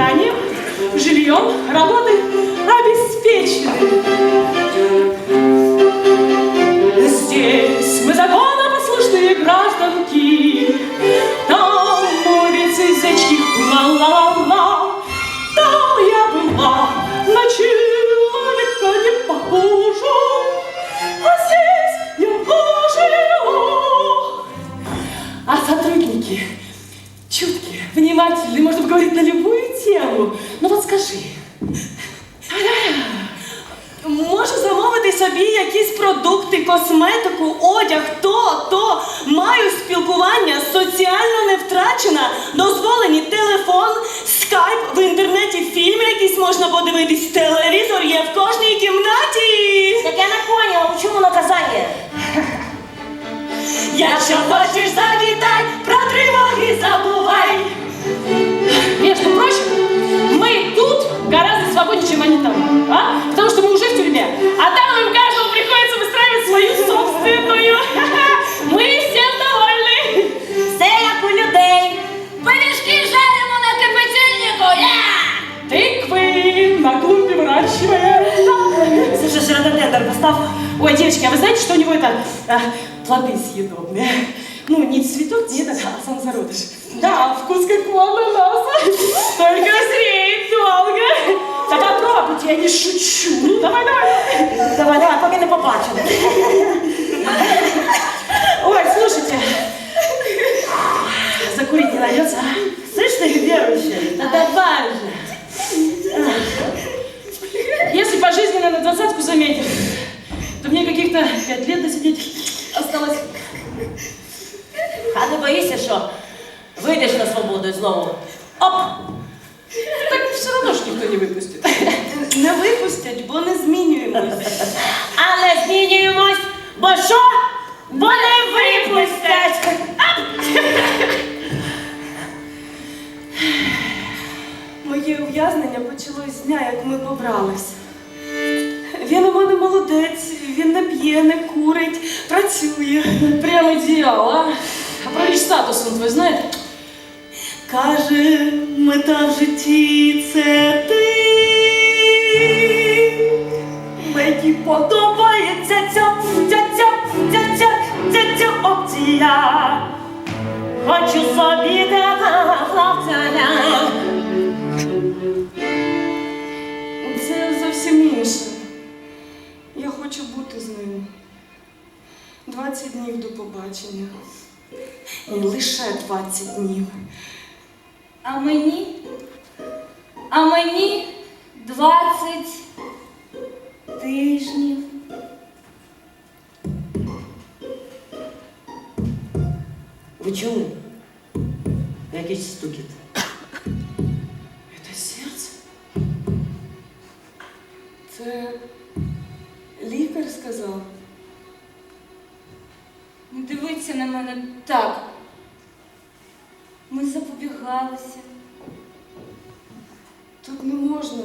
питанием, жильем, работой обеспечены. Чуткие, внимательные, можно говорить на любую тему. Ну вот скажи, Можу замовити собі якісь продукти, косметику, одяг, то, то. Маю спілкування, соціально не втрачена, дозволені телефон, скайп, в інтернеті фільми якісь можна подивитись, телевізор є в кожній кімнаті. Так я не поняла, у чому наказання? Якщо хочеш Ой, девочки, а вы знаете, что у него это а, плоды съедобные? Ну, не цветок, нет, а сам зародыш. Да, вкус как у ананаса. Только зреет долго. Да попробуйте, я не шучу. Давай, давай. Давай, давай, поки не побачили. Ой, слушайте. Закурить не найдется, а? Слышь ты, верующий? Да давай же. Если пожизненно на двадцатку заметишь, мне каких-то пять лет досидеть осталось. А не боїшся, що вийдеш на свободу і знову. Оп! Так все равно ж ніхто не випустить. Не випустять, бо не змінюємось. Але змінюємось, бо що? Бо не випустять! Моє ув'язнення почалось з дня, як ми побралися. Він у мене молодець, він не п'є, не курить, працює. Прям ідеал, а? А про річ статус он твой знає? Каже, мета в житті це ти. Мені подобається ця, ця, ця, ця, ця, ця, ця опція. Хочу собі такого хлопця. Хочу бути з ним. 20 днів до побачення. І лише 20 днів. А мені? А мені 20 тижнів. Ви чули? Якийсь стукіт. Не дивиться на мене так. Ми запобігалися. Тут не можна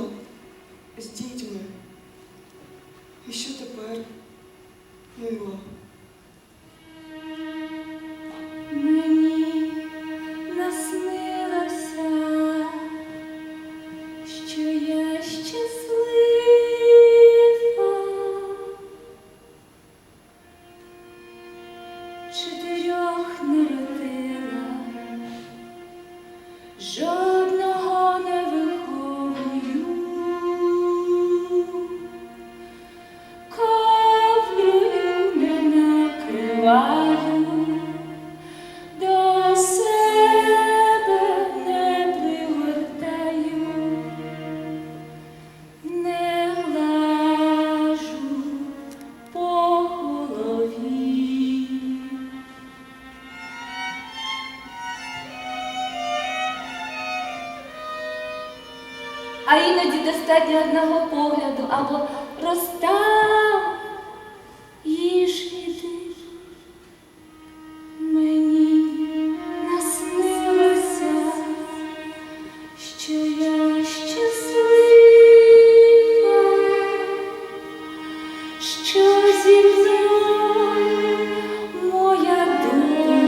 А іноді достатньо одного погляду або розтав